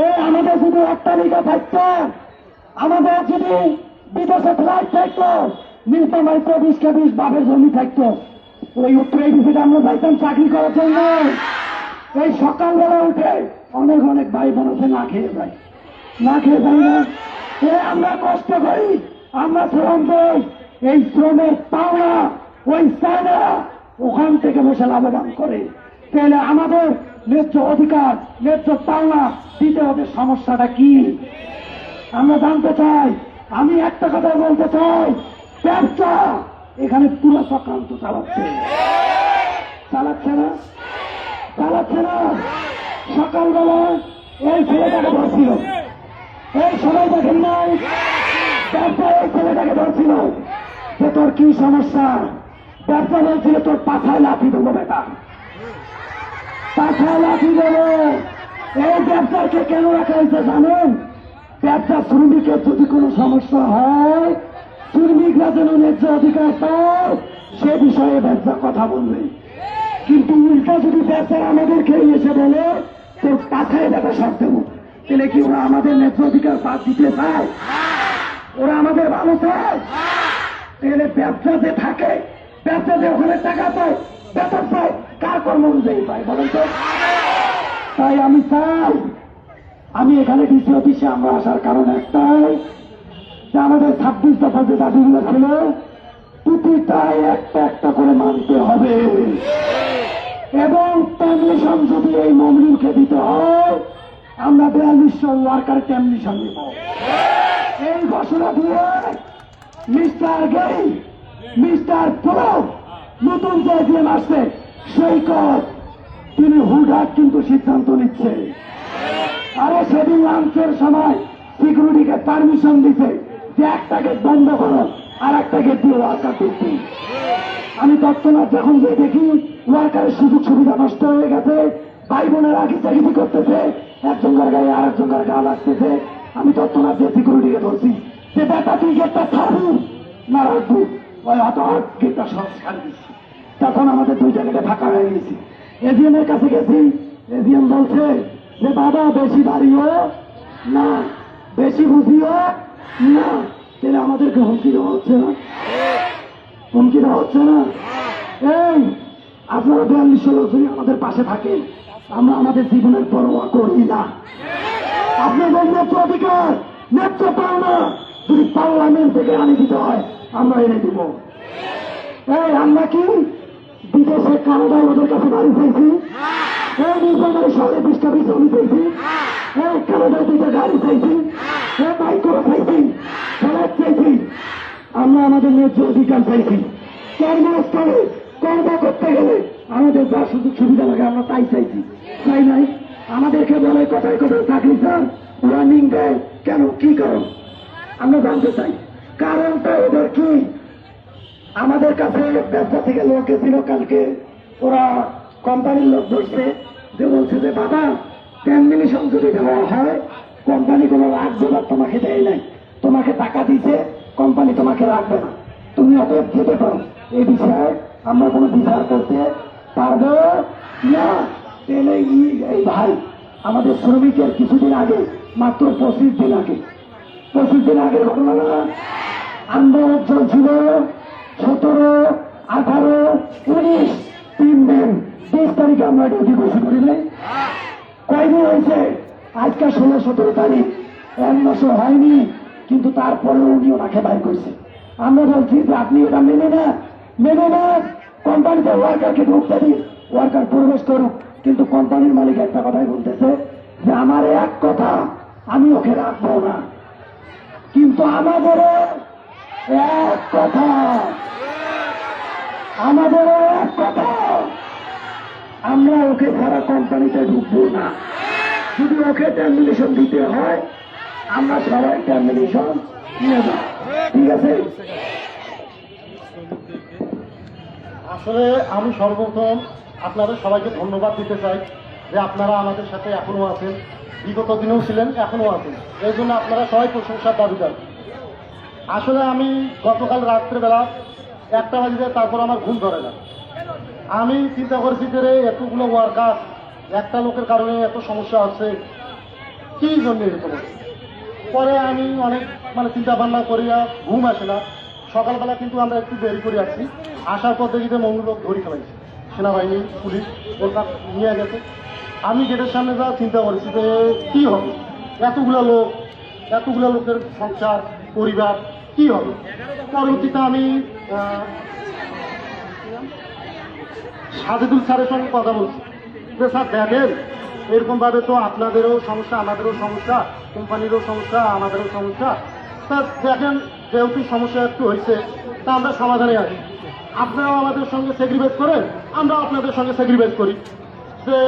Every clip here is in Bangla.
এ আমাদের যদি একটা লিগা থাকতো, আমাদের যদি বিদেশে ফ্লাইট থাকতো নীলতামাই চব্বিশ কে বিশ বাপের জমি থাকতো। ওই উত্তরে দিকে আমরা যাইতাম, চাকরি করার জন্য। এই সকালবেলা উঠে অনেক অনেক ভাই বোন আছে, না খেয়ে যায়। না খেয়ে যাই না। আমরা কষ্ট করি, আমরা শ্রম দেই এই শ্রমের পাওনা, ওই চায়নারা ওখান থেকে বসে লাভবান করে। তাহলে আমাদের ন্যায্য অধিকার ন্যায্য পাওনা, দিতে হবে সমস্যাটা কি? আমরা জানতে চাই, আমি একটা কথা বলতে চাই, ব্যবসা! এখানে পুরো চক্রান্ত চালাচ্ছে। চালাচ্ছে না? চালাচ্ছে না? সকালবেলা এই ছেলেটাকে ধরছিল। এই সবাই দেখেন নাই ব্যবসা এই ছেলেটাকে ধরছিল। যে তোর কি সমস্যা? ব্যবসা বলছিল তোর পাথায় লাঠি দেবো বেটা। পাথায় লাঠি দেবো। এই ব্যবসাকে কেন রাখা হয়েছে জানেন? ব্যবসা শ্রমিকের যদি কোনো সমস্যা হয়, শ্রমিকরা যেন ন্যায্য অধিকার পায়, সে বিষয়ে ব্যবসা কথা বলবে। কিন্তু উল্টা যদি ব্যবসা আমাদেরকে এসে বলে তোর পাথায় দেখা সব দেবো তাহলে কি ওরা আমাদের ন্যায্য অধিকার পাত দিতে চায়? ওরা আমাদের ভালো চায়? তাহলে ব্যবসা যে থাকে, ব্যবসা যে ওখানে টাকা পায় বেতন পায় কার কর্ম অনুযায়ী বলেন তো? তাই আমি চাই। আমি এখানে ডিসি অফিসে আমরা আসার কারণ একটাই, যে আমাদের ছাব্বিশ দফা যে দাবিগুলো ছিল, প্রতিটাই একটা একটা করে মানতে হবে। এবং ট্যামলিশন যদি এই মমলিনকে দিতে হয়, আমরা বিয়াল্লিশশো ওয়ার্কার ট্যামলিশন দিব। এই ঘোষণা দিয়ে মিস্টার গেই মিস্টার প্রণব নতুন যে আসছে। সৈকত, তিনি হুডাট কিন্তু সিদ্ধান্ত নিচ্ছে। আরে সেদিন লাঞ্চের সময় সিকিউরিটিকে পারমিশন দিতে যে একটা গেট বন্ধ করো, আর একটা গেট দিয়ে ওয়ার্কার দিচ্ছি আমি তৎক্ষণাৎ যখন যে দেখি ওয়ার্কারের সুযোগ সুবিধা নষ্ট হয়ে গেছে, ভাই বোনের আগে চাকরি করতেছে? একজনকার গায়ে আর একজন একজনকার গা লাগতেছে। আমি তৎক্ষণাৎ যে সিকিউরিটিকে ধরছি, যে বেটা তুই গেটটা ছাড়বি, না রাখবি। দিচ্ছি তখন আমাদের দুই জায়গাটা ফাঁকা হয়ে গেছি এজিএম এর কাছে গেছি। এজিএম বলছে যে, বাবা, বেশি বাড়িও না, বেশি বুঝিও না। তাহলে আমাদেরকে হুমকি দেওয়া হচ্ছে না? হুমকি দেওয়া হচ্ছে না? এই, আপনারা বিয়াল্লিশ লোক যদি আমাদের পাশে থাকেন। আমরা আমাদের জীবনের পরোয়া করি না। আপনাদের ন্যায্য অধিকার ন্যায্য পাওনা যদি পার্লামেন্ট থেকে আনি দিতে হয় আমরা এনে দিব। এই, আমরা কি বিদেশে কানাডায় ওদের কাছে বাড়ি চাইছি? এই নির্বাচনের শহরে বিশটা বিশ জমি চাইছি। এই, কানাডায় দুইটা গাড়ি চাইছি। এই মাইক্রো চাইছি। ফ্ল্যাট চাইছি। আমরা আমাদের ন্যায্য অধিকার চাইছি। কর্মস্থলে কর্ম করতে গেলে আমাদের যা সুযোগ সুবিধা লাগে আমরা তাই চাইছি। তাই নাই? আমাদেরকে বলে কথায় কথায় চাকরি চান রানিং দেয় কেন? কি কারণ? আমরা জানতে চাই। কারণটা ওদের কি? আমাদের কাছে ব্যবসা থেকে লোক এসেছিল কালকে। ওরা কোম্পানির লোক ধরছে, যে বলছে যে, বাবা ট্যান্ডিমিশন যদি দেওয়া হয়, কোম্পানি কোনো লাখ ডলার তোমাকে দেয় নাই। তোমাকে টাকা দিতে কোম্পানি তোমাকে রাখবে না। তুমি অতএব যেতে পারো। এই বিষয়ে আমরা কোনো বিচার করতে পারব না। তাহলে ই- এই ভাই, আমাদের শ্রমিকের কিছুদিন আগে, মাত্র পঁচিশ দিন আগে, পঁচিশ দিন আগের ঘটনা না আন্দোলন চলছিল সতেরো, আঠারো, উনিশ, তিন দিন। তেইশ তারিখে আমরা ডিউটি ঘোষণা করি নাই কয়দিন হয়েছে? আজকে ষোলো, সতেরো তারিখ। এক মাসও হয়নি, কিন্তু তারপরেও উনি ওনাকে বাইর করছে। আমরা বলছি যে আপনি ওটা মেনে না মেনে না কোম্পানিতে ওয়ার্কারকে ঢুকতে দিন। ওয়ার্কার প্রবেশ করুক। কিন্তু কোম্পানির মালিক একটা কথাই বলতেছে যে, আমার এক কথা, আমি ওকে রাখব না। কিন্তু আমাদের আমাদের এক কথা। আমরা ওকে ছাড়া কোম্পানিতে ঢুকবো না। যদি ওকে টার্মিনেশন দিতে হয়, আমরা সবাই টার্মিনেশন নেব। ঠিক আছে? আসলে আমি সর্বপ্রথম আপনাদের সবাইকে ধন্যবাদ দিতে চাই যে আপনারা আমাদের সাথে এখনও আছেন। বিগত দিনেও ছিলেন, এখনও আছেন। এই জন্য আপনারা সবাই প্রশংসার দাবিদার। আসলে আমি গতকাল রাত্রেবেলা একটা বাজিতে তারপর আমার ঘুম ধরে না। আমি চিন্তা করেছি যে রে, এতগুলো ওয়ার্কার একটা লোকের কারণে এত সমস্যা হচ্ছে কি জন্য এরকম পরে আমি অনেক মানে চিন্তা ভাবনা করিয়া ঘুম আসে না। সকালবেলা কিন্তু আমরা একটু দেরি করে আসছি। আসার পর দেখি যে মঙ্গল লোক ধরি ফেলাইছে। সেনাবাহিনী পুলিশ ওটা নিয়ে গেছে। আমি গেটের সামনে যা চিন্তা করেছি যে কি হবে? এতগুলো লোক এতগুলো লোকের সংসার পরিবার, কি হবে? পরবর্তীতে আমি সাজেদুল স্যারের সঙ্গে কথা বলছি। যে স্যার, দেখেন এরকম ভাবে তো আপনাদেরও সমস্যা, আমাদেরও সমস্যা, কোম্পানিরও সমস্যা, আমাদেরও সমস্যা। তা দেখেন, যেহেতু সমস্যা একটু হয়েছে, তা আমরা সমাধানে আছি আপনারাও আমাদের সঙ্গে স্যাক্রিফাইস করেন, আমরাও আপনাদের সঙ্গে স্যাক্রিফাইস করি। যে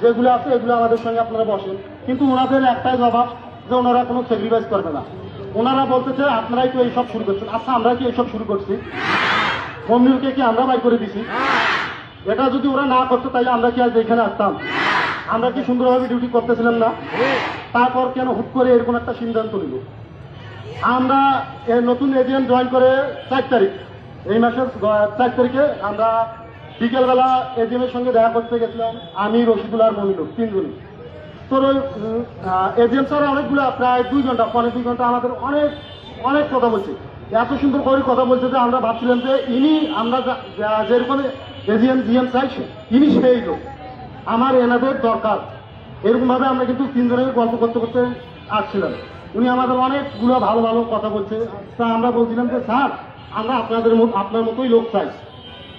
যেগুলো আছে, এগুলো আমাদের সঙ্গে আপনারা বসেন। কিন্তু ওনাদের একটাই জবাব যে ওনারা কোনো স্যাক্রিফাইস করবে না। ওনারা বলতেছে, আপনারাই তো এইসব শুরু করছেন। আচ্ছা আমরা কি এইসব শুরু করছি? মন্দিরকে কি আমরা বাই করে দিছি? এটা যদি ওরা না করতো তাহলে আমরা কি আজ এখানে আসতাম? আমরা কি সুন্দরভাবে ডিউটি করতেছিলাম না? তারপর কেন হুট করে এরকম একটা সিদ্ধান্ত নিল আমরা নতুন এজিএম জয়েন করে চার তারিখ, এই মাসের চার তারিখে আমরা বিকেলবেলা এজিএম এর সঙ্গে দেখা করতে গেছিলাম, আমি, রশিদুল আর মমিনুর তিনজনই। তোর ওই এজিএম স্যার অনেকগুলো, প্রায় দুই ঘণ্টা পনেরো দুই ঘণ্টা আমাদের অনেক অনেক কথা বলছে। এত সুন্দর করে কথা বলছে যে আমরা ভাবছিলাম যে ইনি, আমরা যেরকম এজিএম জিএম চাইছে ইনি সেই লোক। আমার এনাদের দরকার। এরকম ভাবে আমরা কিন্তু তিনজনের গল্প করতে করতে আসছিলাম। উনি আমাদের অনেকগুলো ভালো ভালো কথা বলছে। তা আমরা বলছিলাম যে, স্যার, আমরা আপনাদের আপনার মতোই লোক চাই।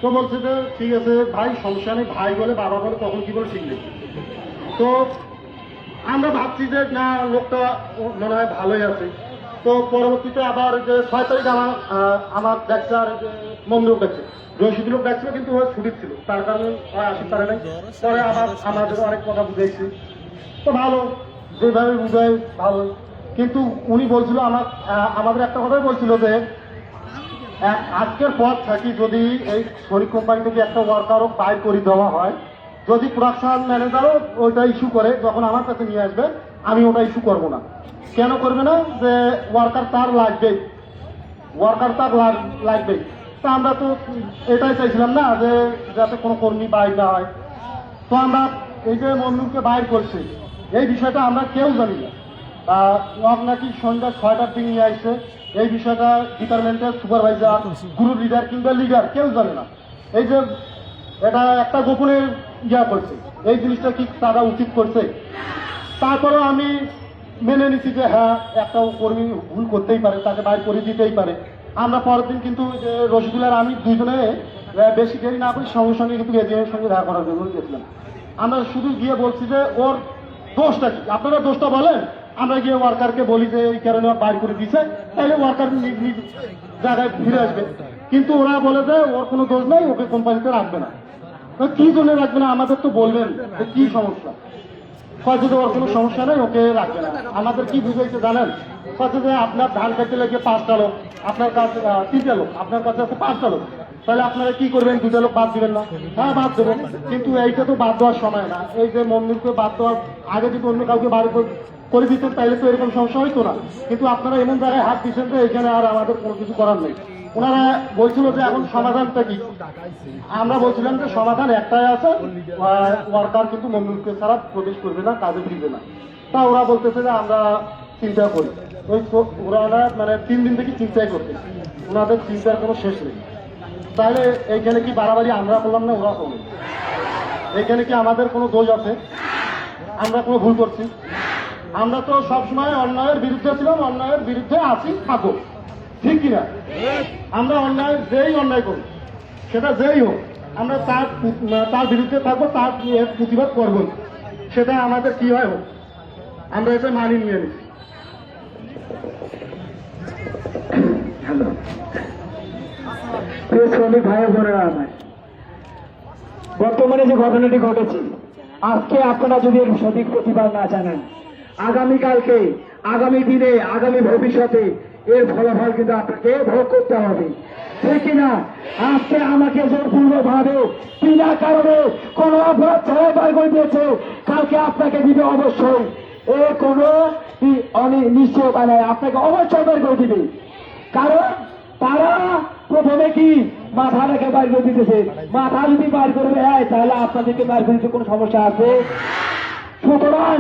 তো বলছে যে, ঠিক আছে, ভাই, সমস্যা নেই। ভাই বলে, বাবা বলে, তখন কি বলে শিখলে তো আমরা ভাবছি যে, না, লোকটা মনে হয় ভালোই আছে। তো পরবর্তীতে আবার যে ছয় তারিখ আমার আমার যে মন্দির ডাকছে রশিদ লোক ডাকছিল কিন্তু ছুটি ছিল। তার কারণে আসতে পারে নাই। পরে আবার আমাদের অনেক কথা বুঝাইছি। তো ভালো, যেভাবে বুঝাই, ভালো। কিন্তু উনি বলছিল আমার আমাদের একটা কথাই বলছিল যে আজকের পর থাকি যদি এই শরীর কোম্পানি থেকে একটা ওয়ার্কারও বাইর করে দেওয়া হয় যদি প্রোডাকশন ম্যানেজারও ওইটা ইস্যু করে, যখন আমার কাছে নিয়ে আসবে, আমি ওটা ইস্যু করব না। কেন করবে না? যে ওয়ার্কার তার লাগবেই। ওয়ার্কার তার লাগ- লাগবেই। তা আমরা তো এটাই চাইছিলাম না, যে যাতে কোনো কর্মী বাইর না হয়। তো আমরা এই যে মন্দিরকে বাইর করছি, এই বিষয়টা আমরা কেউ জানি না। তা ওয়াক নাকি সন্ধ্যা ছয়টার দিন নিয়ে আসছে, এই বিষয়টা ডিপার্টমেন্টের সুপারভাইজার গুরু লিডার কিংবা লিডার কেউ জানে না। এই যে এটা একটা গোপনের ইয়া করছে। এই জিনিসটা কি তারা উচিত করছে? তারপরে আমি মেনে নিছি যে হ্যাঁ একটা কর্মী ভুল করতেই পারে, তাকে বাইর করে দিতেই পারে। আমরা পরের দিন কিন্তু রসগুলার আমি দুজনে বেশি দেরি না করি সঙ্গে সঙ্গে কিন্তু এজিএমের সঙ্গে দেখা করার জন্য গেছিলাম আমরা শুধু গিয়ে বলছি যে, ওর দোষটা কি? আপনারা দোষটা বলেন। আমরা গিয়ে ওয়ার্কারকে বলি যে, এই কারণে বাইর করে দিছে তাহলে ওয়ার্কার জায়গায় ফিরে আসবে। কিন্তু ওরা বলে যে, ওর কোনো দোষ নাই, ওকে কোম্পানিতে রাখবে না। কি জন্য রাখবে না আমাদের তো বলবেন কি সমস্যা? যে ওর কোনো সমস্যা নেই, ওকে রাখবে না আমাদের কি বুঝাইছে জানেন? যে আপনার ধান কাটতে লেগে পাঁচটা লোক, আপনার কাছে তিনটা লোক, আপনার কাছে আছে পাঁচটা লোক। তাহলে আপনারা কি করবেন? দুটা লোক বাদ দিবেন না? হ্যাঁ বাদ দেবেন। কিন্তু এইটা তো বাদ দেওয়ার সময় না। এই যে মন্দিরকে বাদ দেওয়ার আগে যদি অন্য কাউকে বাড়ি করে দিতেন, তাহলে তো এরকম সমস্যা হইতো না। কিন্তু আপনারা এমন জায়গায় হাত দিচ্ছেন যে এখানে আর আমাদের কোনো কিছু করার নেই। ওনারা বলছিল যে এখন সমাধানটা কি? আমরা বলছিলাম যে সমাধান একটাই আছে ওয়ার্কার কিন্তু মন্দিরকে ছাড়া প্রবেশ করবে না, কাজে ফিরবে না। তা ওরা বলতেছে যে আমরা চিন্তা করি। ওই ওরা মানে তিন দিন থেকে চিন্তাই করতে ওনাদের চিন্তার কোনো শেষ নেই। তাহলে এইখানে কি বাড়াবাড়ি আমরা করলাম না ওরা করল? এইখানে কি আমাদের কোনো দোষ আছে? আমরা কোনো ভুল করছি? আমরা তো সবসময় অন্যায়ের বিরুদ্ধে ছিলাম, অন্যায়ের বিরুদ্ধে আছি থাকব ঠিক কিনা? আমরা অন্যায়, যেই অন্যায় করি সেটা যেই হোক, আমরা তার তার বিরুদ্ধে থাকব, তার প্রতিবাদ করব। সেটা আমাদের কি হয় হোক, আমরা এটা মানি নিয়ে হ্যালো। শ্রমিক ভাই বোনেরা বর্তমানে যে ঘটনাটি ঘটেছে, আজকে আপনারা যদি সঠিক প্রতিবাদ না জানান, আগামীকালকে, আগামী দিনে, আগামী ভবিষ্যতে এর ফলাফল কিন্তু আপনাকে ভোগ করতে হবে। ঠিক কিনা? আজকে আমাকে জোরপূর্ব ভাবে বিনা কারণে কোনো অপরাধ ছাড়াই বার করে দিয়েছে। কালকে আপনাকে দিবে অবশ্যই। এ কোনো অনি- নিশ্চয়তা আপনাকে অবশ্যই বের করে দিবে। কারণ তারা প্রথমে কি মাথাটাকে বাইর করে দিতেছে। মাথা যদি বাইর করবে হয় তাহলে আপনাদেরকে বাইর করে কোনো সমস্যা আছে? সুতরাং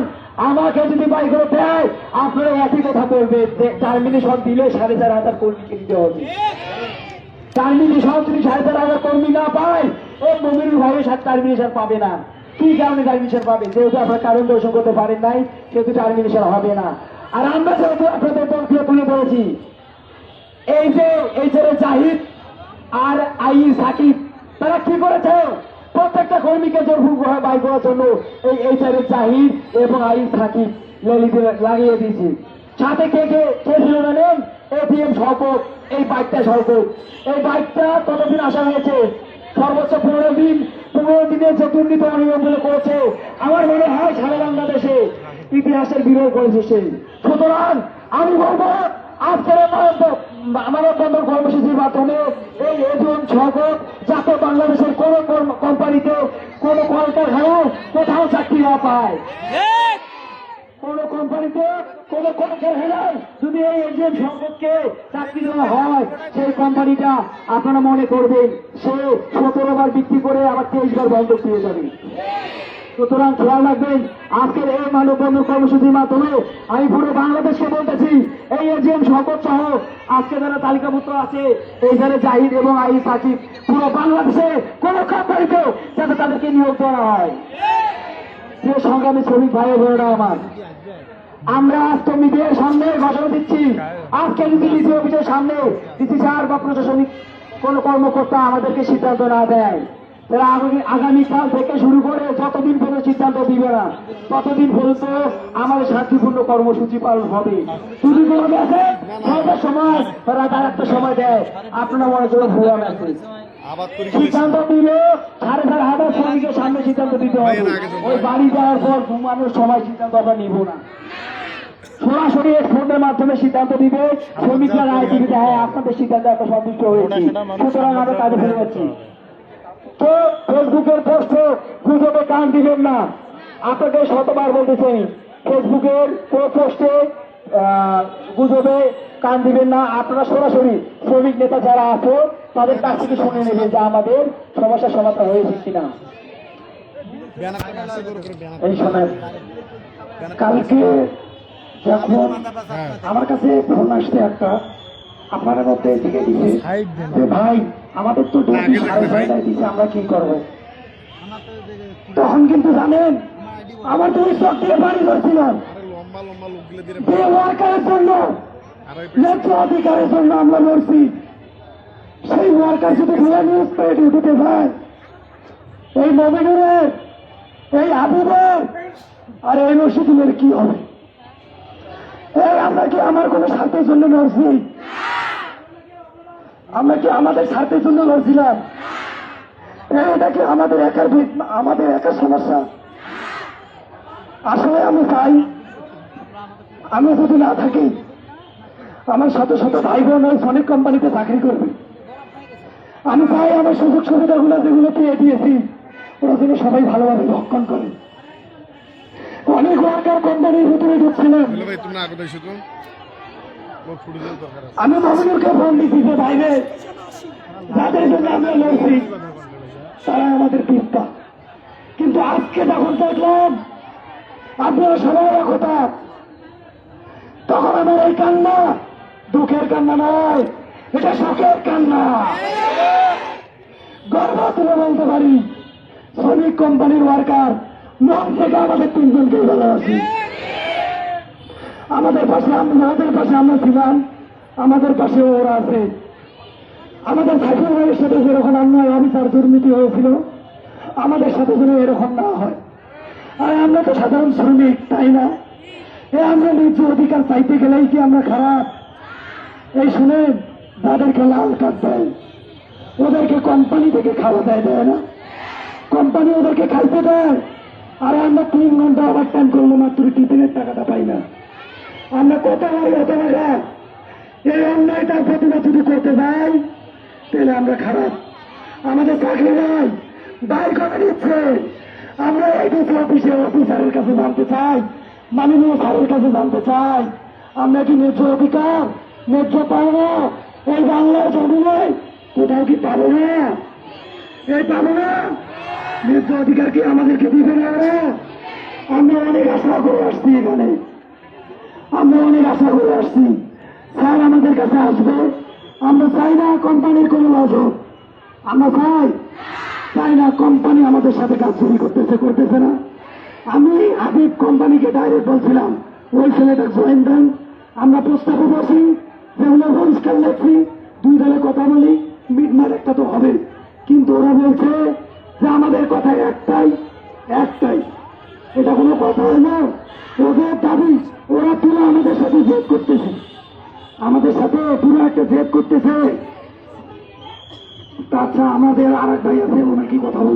আমাকে যদি বাই করে দেয়, আপনারা একই কথা বলবে যে টার্মিনেশন দিলে সাড়ে চার হাজার কর্মীকে দিতে হবে। টার্মিনেশন যদি সাড়ে চার হাজার কর্মী না পায় এই মমিনুল ভাইয়ের সাথে টার্মিনেশন পাবে না। কি কারণে টার্মিনেশন পাবে? যেহেতু আপনার কারণ দর্শন করতে পারেন নাই, সেহেতু টার্মিনেশন হবে না। আর আমরা যেহেতু আপনাদের দলকে তুলে বলেছি এই যে, এই ছেলে জাহিদ আর আই সাকিব, তারা কি করেছে? প্রত্যেকটা কর্মীকে জোরপূর্ব হয় বাই করার জন্য এই এই ছেলে জাহিদ এবং আই সাকিব লাগিয়ে দিয়েছি। সাথে কে কে কে ছিল জানেন এটিএম শপথ এই বাইকটা শপথ এই বাইকটা ততদিন আসা হয়েছে? সর্বোচ্চ পনেরো দিন, পনেরো দিনের যে দুর্নীতি অনিয়মগুলো করেছে, আমার মনে হয় সারা বাংলাদেশে ইতিহাসের বিরোধ করেছে সেই সুতরাং আমি বলব আজকের আমাদের বন্ধন কর্মসূচির মাধ্যমে এই এজেন্ট সহযোগ যাতে বাংলাদেশের কোন কোম্পানিতে কোন কলকারখানায় কোথাও চাকরি না পায়। কোন কোম্পানিতে কোন কলকারখানায় যদি এই এজেন্ট সম্পর্কে চাকরি দেওয়া হয় সেই কোম্পানিটা আপনারা মনে করবেন সে সতেরো বার বিক্রি করে আবার তেইশ বার বন্ধ পেয়ে যাবে। সুতরাং খেয়াল রাখবেন, আজকের এই মানববন্ধন কর্মসূচির মাধ্যমে আমি পুরো বাংলাদেশকে বলতেছি, এই এজিএম সম্পদ সহ আজকে যারা তালিকাভুক্ত আছে এইখানে জাহিদ এবং আই সাকিব, পুরো বাংলাদেশে কোন কোম্পানিতে যাতে তাদেরকে নিয়োগ করা হয়। প্রিয় সংগ্রামী শ্রমিক ভাই বোনেরা আমার, আমরা আজকে মিডিয়ার সামনে ঘোষণা দিচ্ছি। আজকে অফিসের সামনে ডিসি স্যার বা প্রশাসনিক কোন কর্মকর্তা আমাদেরকে সিদ্ধান্ত না দেয় আগামীকাল থেকে শুরু করে যতদিন পর্যন্ত সিদ্ধান্ত দিবে না ততদিন পর্যন্ত আমাদের শান্তিপূর্ণ কর্মসূচি পালন হবে। শুধু কোনো আছে সময় তারা তার একটা সময় দেয় আপনারা মনে করেন ভুয়া মেসেজ সিদ্ধান্ত দিলে সাড়ে চার হাজার শ্রমিকের সামনে সিদ্ধান্ত দিতে হবে। ওই বাড়ি যাওয়ার পর ঘুমানোর সময় সিদ্ধান্ত আমরা নিব না। সরাসরি ফোনের মাধ্যমে সিদ্ধান্ত দিবে শ্রমিকরা রায় দিবে হ্যাঁ আপনাদের সিদ্ধান্ত একটা সন্তুষ্ট হয়েছি। সুতরাং আমরা কাজে ফিরে যাচ্ছি। তো ফেসবুকের পোস্টে গুজবে কান দিবেন না। আপনাকে শতবার বলতেছি ফেসবুকের কোন পোস্টে গুজবে কান দিবেন না। আপনারা সরাসরি শ্রমিক নেতা যারা আছে তাদের কাছ থেকে শুনে নেবেন যে আমাদের সমস্যার সমাধান হয়েছে কিনা। এই সময় কালকে যখন আমার কাছে ফোন আসছে একটা আপনারা মধ্যে থেকে দিছে যে ভাই আমাদের তো ডিউটি সাড়ে ছয়টায় দিছে আমরা কি করব? তখন কিন্তু জানেন আমার দুই চোখ দিয়ে বাড়ি ধরছিলাম লম্বা লম্বা লোকগুলো দিয়ে যে ওয়ার্কারের জন্য ন্যায্য অধিকারের জন্য আমরা লড়ছি সেই ওয়ার্কার যদি ভুয়া নিউজ পেয়ে ডিউটিতে যায় এই মমিনুরের এই আবুবের আর এই রশিদুলের কি হবে? এই আমরা কি আমার কোনো স্বার্থের জন্য লড়ছি? আমরা কি আমাদের স্বার্থের জন্য লড়ছিলাম? এই এটা কি আমাদের একার আমাদের একার সমস্যা? আসলে আমি চাই, আমি যদি না থাকি, আমার শত শত ভাই বোন ওই অনেক কোম্পানিতে চাকরি করবে। আমি চাই আমার সুযোগ সুবিধাগুলো যেগুলো পেয়ে দিয়েছি, ওরা যেন সবাই ভালোভাবে ভক্ষণ করে। অনেক ওয়ার্কার কোম্পানির ভিতরে ঢুকছিলেন আমি মমিনুরকে ফোন দিচ্ছি যে ভাইরে যাদের জন্য আমরা লড়ছি তারা আমাদের পিস্তা কিন্তু আজকে যখন দেখলাম, আপনারা সবাই একতা তখন আমার এই কান্না, দুঃখের কান্না নয়, এটা শোকের কান্না। গর্ব তুলে বলতে পারি, শ্রমিক কোম্পানির ওয়ার্কার, মন থেকে আমাদের তিনজনকে ভালোবাসি। আমাদের পাশে আম- আমাদের পাশে আমরা ছিলাম, আমাদের পাশে ওরা আছে। আমাদের সাইকেল ভাইয়ের সাথে যেরকম অন্যায়, অবিচার, দুর্নীতি হয়েছিল, আমাদের সাথে যেন এরকম না হয়। আর আমরা তো সাধারণ শ্রমিক, তাই না? এ আমরা নিজ অধিকার চাইতে গেলেই কি আমরা খারাপ? এই শুনে যাদেরকে লাল কার্ড দেয় ওদেরকে কোম্পানি থেকে খাওয়া দেয় দেয় না। কোম্পানি ওদেরকে খাইতে দেয়। আর আমরা তিন ঘণ্টা ওভার টাইম করলে মাত্র টিফিনের টাকাটা পাই না। আমরা কত হারি হতে পারে এই অন্যায়টার প্রতিবাদ যদি করতে যাই, তাহলে আমরা খারাপ। আমাদের চাকরি নাই বাইর করে দিচ্ছে। আমরা এই ডিসি অফিসে অফিসারের কাছে জানতে চাই, মাননীয় স্যারের কাছে জানতে চাই। আমরা কি ন্যায্য অধিকার, ন্যায্য পাবো? এই বাংলার জমিনে কোথাও কি পাবো না? এই পাবো না? ন্যায্য অধিকার কি আমাদেরকে দিবে না? আমরা অনেক আশা করে আসছি এখানে। আমরা অনেক আশা করে আসছি। স্যার আমাদের কাছে আসবে। আমরা চাই না কোম্পানির কোনো লস হোক। আমরা চাই চাই না কোম্পানি আমাদের সাথে কাজ চুরি করতেছে করতেছে না। আমি হাবিব কোম্পানিকে ডাইরেক্ট বলছিলাম, ওই ছেলেটা জয়েন দেন। আমরা প্রস্তাবে বসি যে যেগুলো পরিষ্কার লেখছি দুই দলে কথা বলি মিটমার একটা তো হবে। কিন্তু ওরা বলছে যে আমাদের কথা একটাই একটাই। এটা কোনো কথা না। ওদের দাবি ওরা পুরো আমাদের সাথে জেদ করতেছে। আমাদের সাথে পুরো একটা জেদ করতেছে। তাছাড়া আমাদের আর এক ভাই আছে, ওনাকে কথা বল